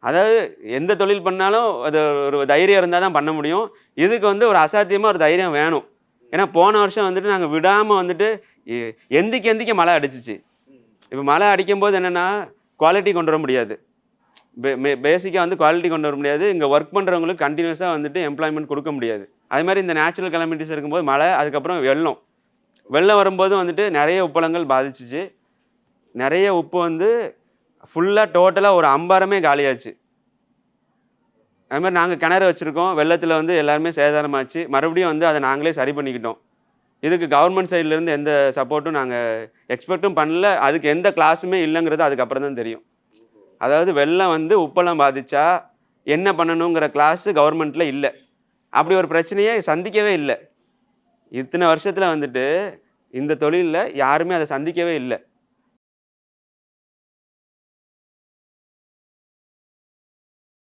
அதாவது எந்த தொழில் பண்ணாலும் அது ஒரு தைரியம் இருந்தால் தான் பண்ண முடியும். இதுக்கு வந்து ஒரு அசாத்தியமாக ஒரு தைரியம் வேணும். ஏன்னா போன வருஷம் வந்துட்டு நாங்கள் விடாமல் வந்துட்டு எ- எந்திக்க மழை அடிச்சிச்சு. இப்போ மழை அடிக்கும்போது என்னென்னா குவாலிட்டி கொண்டு வர முடியாது. பேசிக்காக வந்து குவாலிட்டி கொண்டு வர முடியாது. இங்கே ஒர்க் பண்ணுறவங்களுக்கு கண்டினியூஸாக வந்துட்டு எம்ப்ளாய்மெண்ட் கொடுக்க முடியாது. அதே மாதிரி இந்த நேச்சுரல் கலமிட்டிஸ் இருக்கும்போது மழை அதுக்கப்புறம் வெள்ளம். வெள்ளம் வரும்போது வந்துட்டு நிறைய உப்பளங்கள் பாதிச்சிச்சு. நிறைய உப்பு வந்து ஃபுல்லாக டோட்டலாக ஒரு அம்பாரமே காலியாச்சு. அது மாதிரி நாங்கள் கிணறு வச்சுருக்கோம். வெள்ளத்தில் வந்து எல்லாருமே சேதாரமாச்சு. மறுபடியும் வந்து அதை நாங்களே சரி பண்ணிக்கிட்டோம். இதுக்கு கவர்மெண்ட் சைட்லேருந்து எந்த சப்போர்ட்டும் நாங்கள் எக்ஸ்பெக்ட்டும் பண்ணல. அதுக்கு எந்த கிளாஸுமே இல்லைங்கிறது அதுக்கப்புறம் தான் தெரியும். அதாவது வெள்ளம் வந்து உப்பெல்லாம் பாதித்தா என்ன பண்ணணுங்கிற கிளாஸு கவர்மெண்ட்டில் இல்லை. அப்படி ஒரு பிரச்சனையை சந்திக்கவே இல்லை. இத்தனை வருஷத்தில் வந்துட்டு இந்த தொழிலில் யாருமே அதை சந்திக்கவே இல்லை.